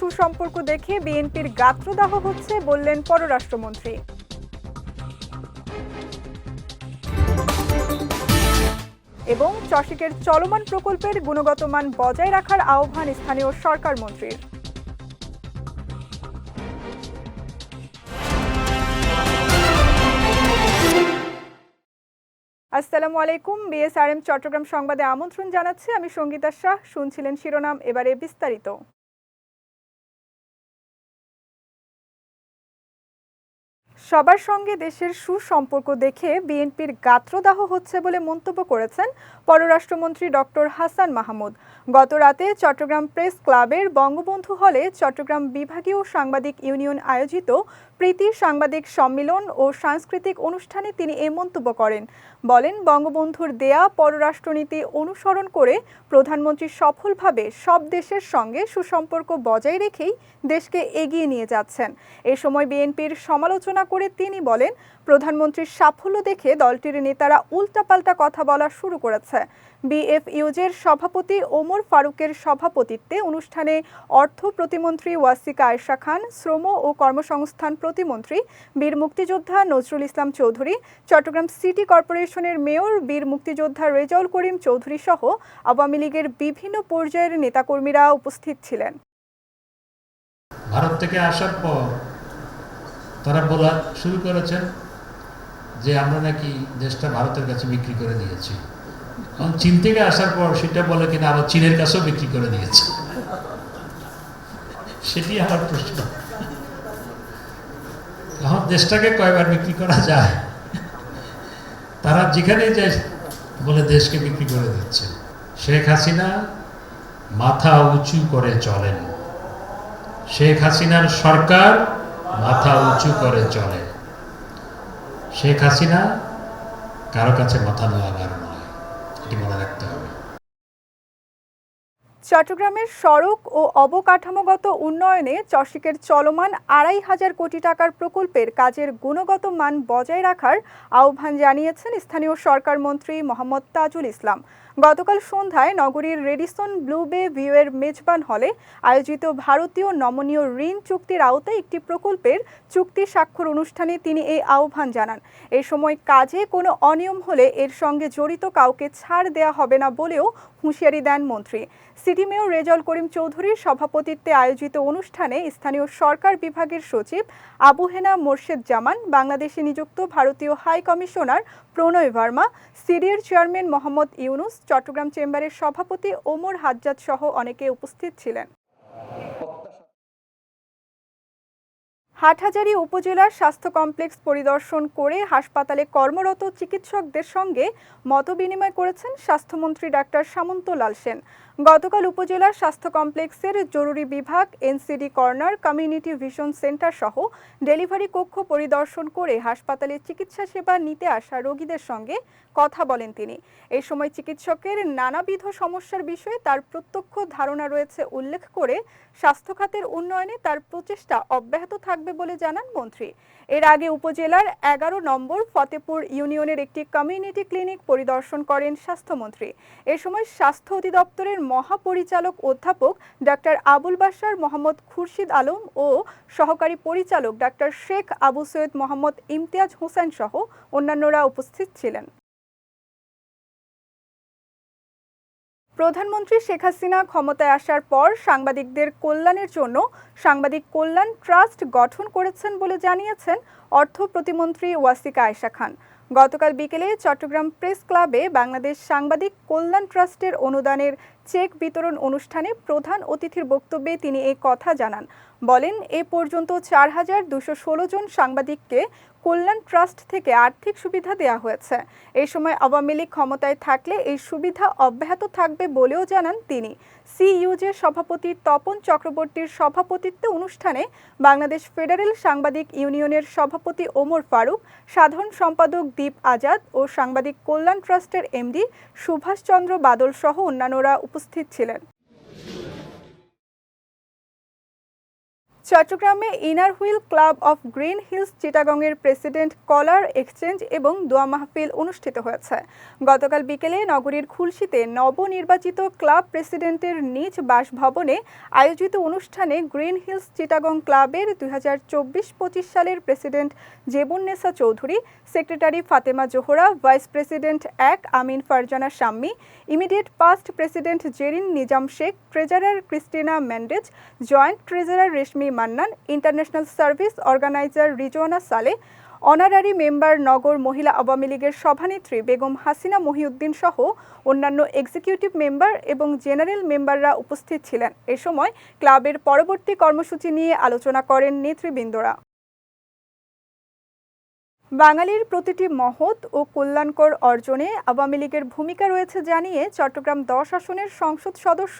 সুসম্পর্ক দেখে বিএনপির গাত্রদাহ হচ্ছে, বললেন পররাষ্ট্রমন্ত্রী। এবং চসিকের চলমান প্রকল্পের গুণগত মান বজায় রাখার আহ্বান স্থানীয় সরকার মন্ত্রীর। আসসালামু আলাইকুম, বিএসআরএম চট্টগ্রাম সংবাদে আমন্ত্রণ জানাচ্ছি। আমি সঙ্গীতা শাহ, শুনছিলেন শিরোনাম, এবারে বিস্তারিত। সবার সঙ্গে দেশের সুসম্পর্ক দেখে বিএনপির গাত্রদাহ হচ্ছে বলে মন্তব্য করেছেন পররাষ্ট্রমন্ত্রী ডক্টর হাসান মাহমুদ। গত রাতে চট্টগ্রাম প্রেস ক্লাবের বঙ্গবন্ধু হলে চট্টগ্রাম বিভাগীয় সাংবাদিক ইউনিয়ন আয়োজিত প্রীতি সাংবাদিক সম্মেলন ও সাংস্কৃতিক অনুষ্ঠানে তিনি এ মন্তব্য করেন। বলেন, বঙ্গবন্ধুর দেয়া পররাষ্ট্রনীতি অনুসরণ করে প্রধানমন্ত্রী সফলভাবে সব দেশের সঙ্গে সুসম্পর্ক বজায় রেখেই দেশকে এগিয়ে নিয়ে যাচ্ছেন। এ সময় বিএনপির সমালোচনা করে তিনি বলেন প্রধানমন্ত্রীর সাফল্য দেখে দলটির নেতারা উল্টাপাল্টা কথা বলা শুরু করেছে। বিএফইউজের সভাপতি ওমর ফারুকের সভাপতিত্বে অনুষ্ঠানে অর্থ প্রতিমন্ত্রী ওয়াসিকা আয়শা খান, শ্রম ও কর্মসংস্থান প্রতিমন্ত্রী বীর মুক্তিযোদ্ধা নজরুল ইসলাম চৌধুরী, চট্টগ্রাম সিটি কর্পোরেশনের মেয়র বীর মুক্তিযোদ্ধা রেজাউল করিম চৌধুরী সহ আওয়ামী লীগের বিভিন্ন পর্যায়ের নেতাকর্মীরা উপস্থিত ছিলেন। ভারত থেকে আসার পর তারা বলা শুরু করেছেন যে আমরা নাকি দেশটা ভারতের কাছে বিক্রি করে দিয়েছি। এখন চীন থেকে আসার পর সেটা বলে কিনা আবার চীনের কাছেও বিক্রি করে দিয়েছে। সেটি আমার প্রশ্ন। এখন দেশটাকে কয়বার বিক্রি করা যায়? তারা যেখানে যায় বলে দেশকে বিক্রি করে দিচ্ছে। শেখ হাসিনা মাথা উঁচু করে চলেন। শেখ হাসিনার সরকার মাথা উঁচু করে চলে শেখ হাসিনা কারও কাছে মাথা নোয়াবার নয়। এটি মনে রাখতে হবে। চট্টগ্রামের সড়ক ও অবকাঠামোগত উন্নয়নে চসিকের চলমান আড়াই হাজার কোটি টাকার প্রকল্পের কাজের গুণগত মান বজায় রাখার আহ্বান জানিয়েছেন স্থানীয় সরকার মন্ত্রী মোহাম্মদ তাজুল ইসলাম। গতকাল সন্ধ্যায় নগরীর রেডিসন ব্লু বে ভিউয়ের মেজবান হলে আয়োজিত ভারতীয় নমনীয় ঋণ চুক্তির আওতায় একটি প্রকল্পের চুক্তি স্বাক্ষর অনুষ্ঠানে তিনি এই আহ্বান জানান। এ সময় কাজে কোনো অনিয়ম হলে এর সঙ্গে জড়িত কাউকে ছাড় দেয়া হবে না বলেও হুঁশিয়ারি দেন মন্ত্রী। সিটি মেয়র রেজাউল করিম চৌধুরীর সভাপতিত্বে আয়োজিত অনুষ্ঠানে স্থানীয় সরকার বিভাগের সচিব আবু হেনা মোর্শেদ জামান, বাংলাদেশে নিযুক্ত ভারতীয় হাই কমিশনার প্রণয় ভার্মা সিডিএর চেয়ারম্যান মোহাম্মদ ইউনুস, চট্টগ্রাম চেম্বারের সভাপতি ওমর হাজ্জাদ সহ অনেকে উপস্থিত ছিলেন। হাটহাজারী উপজেলার স্বাস্থ্য কমপ্লেক্স পরিদর্শন করে হাসপাতালে কর্মরত চিকিৎসকদের সঙ্গে মতবিনিময় করেছেন স্বাস্থ্যমন্ত্রী ডাক্তার সামন্ত লাল সেন। গতকাল উপজেলার স্বাস্থ্য কমপ্লেক্সের জরুরি বিভাগ, NCD corner, community vision centre সহ ডেলিভারি কক্ষ পরিদর্শন করে হাসপাতালে চিকিৎসা সেবা নিতে আসা রোগীদের সঙ্গে কথা বলেন তিনি। এই সময় চিকিৎসকের নানাবিধ সমস্যার বিষয়ে তার প্রত্যক্ষ ধারণা রয়েছে উল্লেখ করে স্বাস্থ্য খাতের উন্নয়নে তার প্রচেষ্টা অব্যাহত থাকবে বলে জানান মন্ত্রী। এর আগে উপজেলার এগারো নম্বর ফতেপুর ইউনিয়নের একটি কমিউনিটি ক্লিনিক পরিদর্শন করেন স্বাস্থ্যমন্ত্রী। এ সময় স্বাস্থ্য অধিদপ্তরের মহাপরিচালক অধ্যাপক ডাক্তার আবুল বাশার, মোহাম্মদ খুরশিদ আলম ও সহকারী পরিচালক ডাক্তার শেখ আবু সৈয়দ মোহাম্মদ ইমতিয়াজ হোসেন সহ অন্যান্যরা উপস্থিত ছিলেন। প্রধানমন্ত্রী শেখ হাসিনা ক্ষমতায় আসার পর সাংবাদিকদের কল্যাণের জন্য সাংবাদিক কল্যাণ ট্রাস্ট গঠন করেছেন বলে জানিয়েছেন অর্থ প্রতিমন্ত্রী ওয়াসিকা আয়শা খান। গতকাল বিকেলে চট্টগ্রাম প্রেস ক্লাবে বাংলাদেশ সাংবাদিক কল্যাণ ট্রাস্টের অনুদানের চেক বিতরণ অনুষ্ঠানে প্রধান অতিথির বক্তব্যে তিনি এই কথা জানান। বলেন, এ পর্যন্ত চার হাজার দুশো ষোলো জন সাংবাদিককে কল্যাণ ট্রাস্ট থেকে আর্থিক সুবিধা দেওয়া হয়েছে। এই সময় আওয়ামী লীগ ক্ষমতায় থাকলে এই সুবিধা অব্যাহত থাকবে বলেও জানান তিনি। সিইউজের সভাপতি তপন চক্রবর্তীর সভাপতিত্বে অনুষ্ঠানে বাংলাদেশ ফেডারেল সাংবাদিক ইউনিয়নের সভাপতি ওমর ফারুক, সাধারণ সম্পাদক দীপ আজাদ ও সাংবাদিক কল্যাণ ট্রাস্টের এমডি সুভাষচন্দ্র বাদল সহ অন্যান্যরা উপস্থিত ছিলেন। চট্টগ্রামে inner wheel club of green hills চিটাগংয়ের president collar exchange এবং দোয়া মাহফিল অনুষ্ঠিত হয়েছে। গতকাল বিকেলে নগরীর খুলশীতে নবনির্বাচিত ক্লাব প্রেসিডেন্টের নিজ বাসভবনে আয়োজিত অনুষ্ঠানে গ্রিন হিলস চিটাগং ক্লাবের দুই হাজার চব্বিশ পঁচিশ সালের president Zebunnesa Chowdhury secretary Fatema Zohra vice president এক Amin Farzana Shammi immediate past president Zerin Nizam Sheikh treasurer Christina Mendez joint treasurer Reshmi Mannan, international service organizer Rizwana Saleh honorary member নগর মহিলা আওয়ামী লীগের সভানেত্রী বেগম হাসিনা মহিউদ্দিন সহ অন্যান্য executive member এবং general মেম্বাররা উপস্থিত ছিলেন। এ সময় ক্লাবের পরবর্তী কর্মসূচি নিয়ে আলোচনা করেন নেতৃবৃন্দরা। বাঙালির প্রতিটি মহৎ ও কল্যাণকর অর্জনে আওয়ামী লীগের ভূমিকা রয়েছে জানিয়ে চট্টগ্রাম দশ আসনের সংসদ সদস্য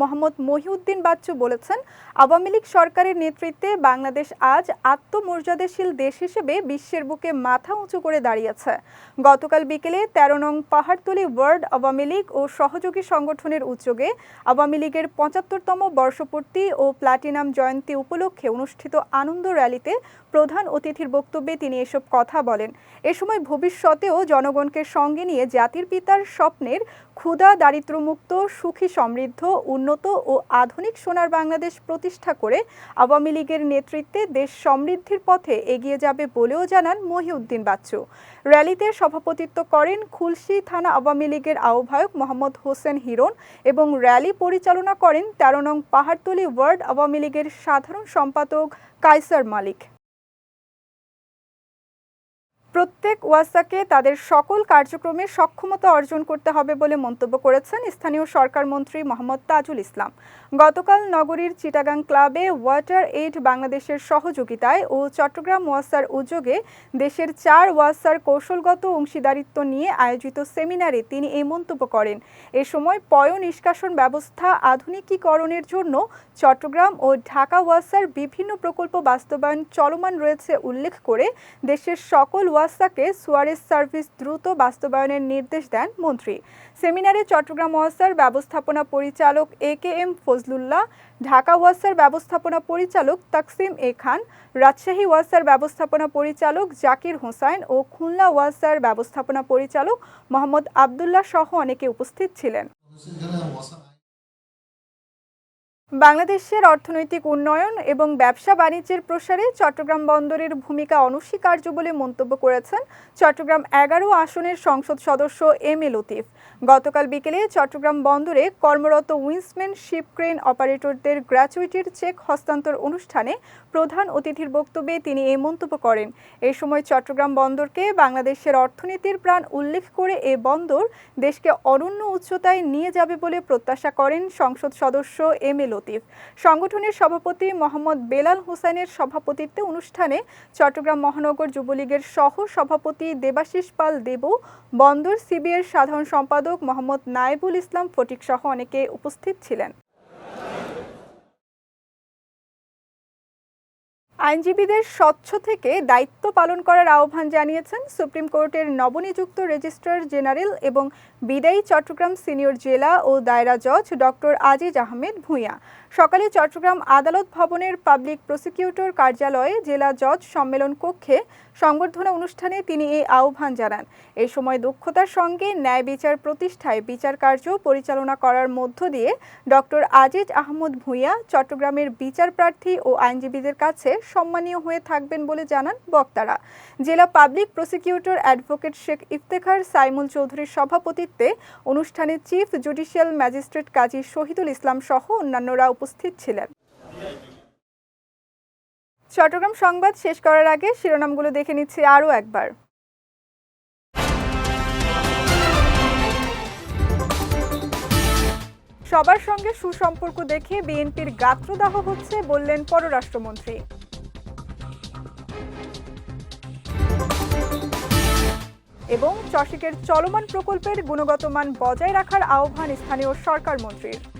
মোহাম্মদ মহিউদ্দিন বাচ্চু বলেছেন, আওয়ামী লীগ সরকারের নেতৃত্বে বাংলাদেশ আজ আত্মমর্যাদাশীল দেশ হিসেবে বিশ্বের বুকে মাথা উঁচু করে দাঁড়িয়েছে। গতকাল বিকেলে তেরো নং পাহাড়তলি ওয়ার্ড আওয়ামী লীগ ও সহযোগী সংগঠনের উদ্যোগে আওয়ামী লীগের পঁচাত্তরতম বর্ষপূর্তি ও প্লাটিনাম জয়ন্তী উপলক্ষে অনুষ্ঠিত আনন্দ র্যালিতে প্রধান অতিথির বক্তব্যে তিনি এসব কথা বলেন। এ সময় ভবিষ্যতেও জনগণকে সঙ্গে নিয়ে জাতির পিতার স্বপ্নের ক্ষুধা, দারিদ্র্যমুক্ত, সুখী, সমৃদ্ধ, উন্নত ও আধুনিক সোনার বাংলাদেশ প্রতিষ্ঠা করে আওয়ামী লীগের নেতৃত্বে দেশ সমৃদ্ধির পথে এগিয়ে যাবে বলেও জানান মহিউদ্দিন বাচ্চু। র্যালিতে সভাপতিত্ব করেন খুলশী থানা আওয়ামী লীগের আহ্বায়ক মোহাম্মদ হোসেন হিরণ এবং র্যালি পরিচালনা করেন তেরো নং পাহাড়তলি ওয়ার্ড আওয়ামী লীগের সাধারণ সম্পাদক কাইসার মালিক। প্রত্যেক ওয়াসাকে তাদের সকল কার্যক্রমে সক্ষমতা অর্জন করতে হবে বলে মন্তব্য করেছেন স্থানীয় সরকার মন্ত্রী মোহাম্মদ তাজুল ইসলাম। গতকাল নগরীর চিটাগাং ক্লাবে ওয়াটার এইড বাংলাদেশের সহযোগিতায় ও চট্টগ্রাম ওয়াসার উদ্যোগে দেশের চার ওয়াসার কৌশলগত অংশীদারিত্ব নিয়ে আয়োজিত সেমিনারে তিনি এই মন্তব্য করেন। এ সময় পয় নিষ্কাশন ব্যবস্থা আধুনিকীকরণের জন্য চট্টগ্রাম ও ঢাকা ওয়াসার বিভিন্ন প্রকল্প বাস্তবায়ন চলমান রয়েছে উল্লেখ করে দেশের সকল ওয়াসাকে সুয়ারেজ সার্ভিস দ্রুত বাস্তবায়নের নির্দেশ দেন মন্ত্রী। সেমিনারে চট্টগ্রাম ওয়াসার ব্যবস্থাপনা পরিচালক A K M Fazlullah, Dhaka ওয়াসার ব্যবস্থাপনা পরিচালক তাকসিম এ খান, রাজশাহী ওয়াসার ব্যবস্থাপনা পরিচালক জাকির হোসাইন ও খুলনা ওয়াসার ব্যবস্থাপনা পরিচালক মোহাম্মদ আবদুল্লাহ সহ অনেকে উপস্থিত ছিলেন। বাংলাদেশের অর্থনৈতিক উন্নয়ন এবং ব্যবসা বাণিজ্যের প্রসারে চট্টগ্রাম বন্দরের ভূমিকা অনস্বীকার্য বলে মন্তব্য করেছেন চট্টগ্রাম এগারো আসনের সংসদ সদস্য এম এ লতিফ। গতকাল বিকেলে চট্টগ্রাম বন্দরে কর্মরত উইন্সম্যান শিপ ক্রেন অপারেটরদের গ্র্যাচুইটির চেক হস্তান্তর অনুষ্ঠানে প্রধান অতিথির বক্তব্যে তিনি এই মন্তব্য করেন। এ সময় চট্টগ্রাম বন্দরকে বাংলাদেশের অর্থনীতির প্রাণ উল্লেখ করে এ বন্দর দেশকে অনন্য উচ্চতায় নিয়ে যাবে বলে প্রত্যাশা করেন সংসদ সদস্য এম এ লতিফ। সংগঠনের সভাপতি মোহাম্মদ বেলাল হোসেনের সভাপতিত্বে অনুষ্ঠানে চট্টগ্রাম মহানগর যুবলীগের সহ সভাপতি দেবাশিস পাল দেবু, বন্দর সিবিএর সাধারণ সম্পাদক মোহাম্মদ নাইবুল ইসলাম ফটিক সহ অনেকে উপস্থিত ছিলেন। আইনজীবীদের স্বচ্ছ থেকে দায়িত্ব পালন করার আহ্বান জানিয়েছেন সুপ্রিম কোর্টের নবনিযুক্ত রেজিস্ট্রার জেনারেল এবং বিদায়ী চট্টগ্রাম সিনিয়র জেলা ও দায়রা জজ ডক্টর আজিজ আহমেদ ভূঁইয়া। সকালে চট্টগ্রাম আদালত ভবনের পাবলিক প্রসিকিউটর কার্যালয়ে জেলা জজ সম্মেলন কক্ষে সংবর্ধনা অনুষ্ঠানে তিনি এই আহ্বান জানান। এ সময় দক্ষতার সঙ্গে ন্যায় বিচার প্রতিষ্ঠায় বিচার কার্য পরিচালনা করার মধ্য দিয়ে ডক্টর আজিজ আহমদ ভূঁইয়া চট্টগ্রামের বিচার প্রার্থী ও আইনজীবীদের কাছে সম্মানীয় হয়ে থাকবেন বলে জানান বক্তারা। জেলা public prosecutor advocate Sheikh Iftekhar Saimul চৌধুরীর সভাপতিত্বে অনুষ্ঠানে chief judicial magistrate Kazi Shahidul Islam সহ অন্যান্যরা উপস্থিত ছিলেন। চট্টগ্রাম সংবাদ শেষ করার আগে শিরোনামগুলো দেখে নিচ্ছি আরও একবার। সবার সঙ্গে সুসম্পর্ক দেখে বিএনপির গাত্রদাহ হচ্ছে বললেন পররাষ্ট্রমন্ত্রী। এবং চশিকের চলমান প্রকল্পের গুণগত মান বজায় রাখার আহ্বান স্থানীয় সরকার মন্ত্রীর